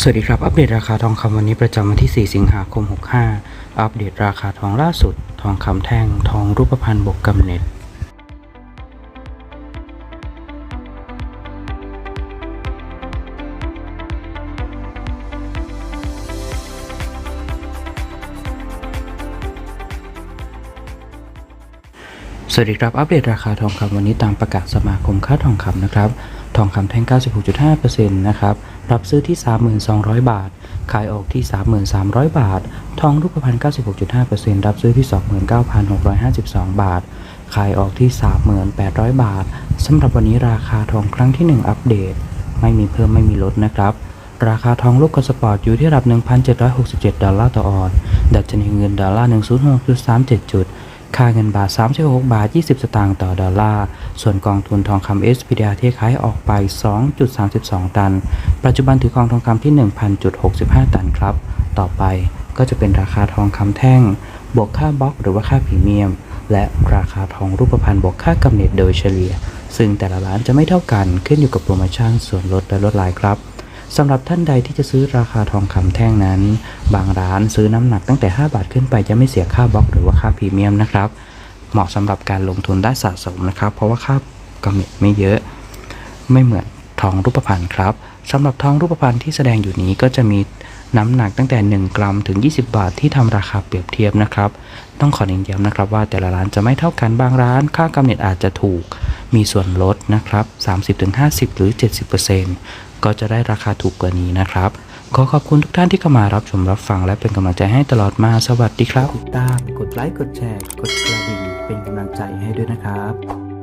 สวัสดีครับ อัปเดตราคาทองคำวันนี้ประจำวันที่ 4 สิงหาคม 65 อัปเดตราคาทองล่าสุด ทองคำแท่ง ทองรูปพรรณบวกกำเนิด สวัสดีครับ อัปเดตราคาทองคำวันนี้ตามประกาศสมาคมค่าทองคำนะครับ ทองคำแท่ง 96.5%นะครับ รับซื้อที่ 3,200 บาท ขายออกที่ 3,300 บาท ทองรูปพรรณ96.5%รับซื้อที่ 29,652 บาท ขายออกที่ 3,800 บาทสำหรับวันนี้ราคาทองครั้งที่ 1 อัปเดต ไม่มีเพิ่มไม่มีลดนะครับ ราคาทองลูกกสปอร์ตอยู่ที่ระดับ 1,767 ดอลลาร์ต่อออนซ์ ดัชนีเงินดอลลาร์ 106.37 จุด ค่าเงินบาท 36 บาท 20 สตางค์ต่อดอลลาร์ ส่วนกองทุนทองคำ SPDR ที่ขายออกไป 2.32 ตัน ปัจจุบันถือครองทองคำที่ 1,000.65 ตันครับ ต่อไปก็จะเป็นราคาทองคำแท่ง บวกค่าบล็อกหรือว่าค่าพรีเมียม และราคาทองรูปพรรณบวกค่ากำเนิดโดยเฉลี่ย ซึ่งแต่ละร้านจะไม่เท่ากันขึ้นอยู่กับโปรโมชั่นส่วนลดและลดลายครับ สำหรับท่านใดที่จะซื้อราคาทองคำแท่งนั้น บางร้านซื้อน้ำหนักตั้งแต่ 5 บาทขึ้นไปจะไม่เสียค่าบล็อกหรือว่าค่าพรีเมียมนะครับ เหมาะสำหรับการลงทุนได้สะสมนะครับ เพราะว่าค่ากำเนิดไม่เยอะ ไม่เหมือนทองรูปพรรณครับสำหรับทองรูปพรรณที่แสดงอยู่นี้ก็จะมีน้ำหนักตั้งแต่ 1 กรัมถึง 20 บาทที่ทำราคาเปรียบเทียบนะครับ ต้องขอเน้นย้ำนะครับว่าแต่ละร้านจะไม่เท่ากันบางร้าน ค่ากำเนิดอาจจะถูก มีส่วนลดนะครับ 30-50 หรือ 70%ก็จะได้ราคาถูกกว่านี้นะครับ ขอขอบคุณทุกท่านที่เข้ามารับชมรับฟังและเป็นกำลังใจให้ตลอดมา สวัสดีครับติดตามกดไลค์ กดแชร์ กดกระดิ่งเป็นกำลังใจให้ด้วยนะครับ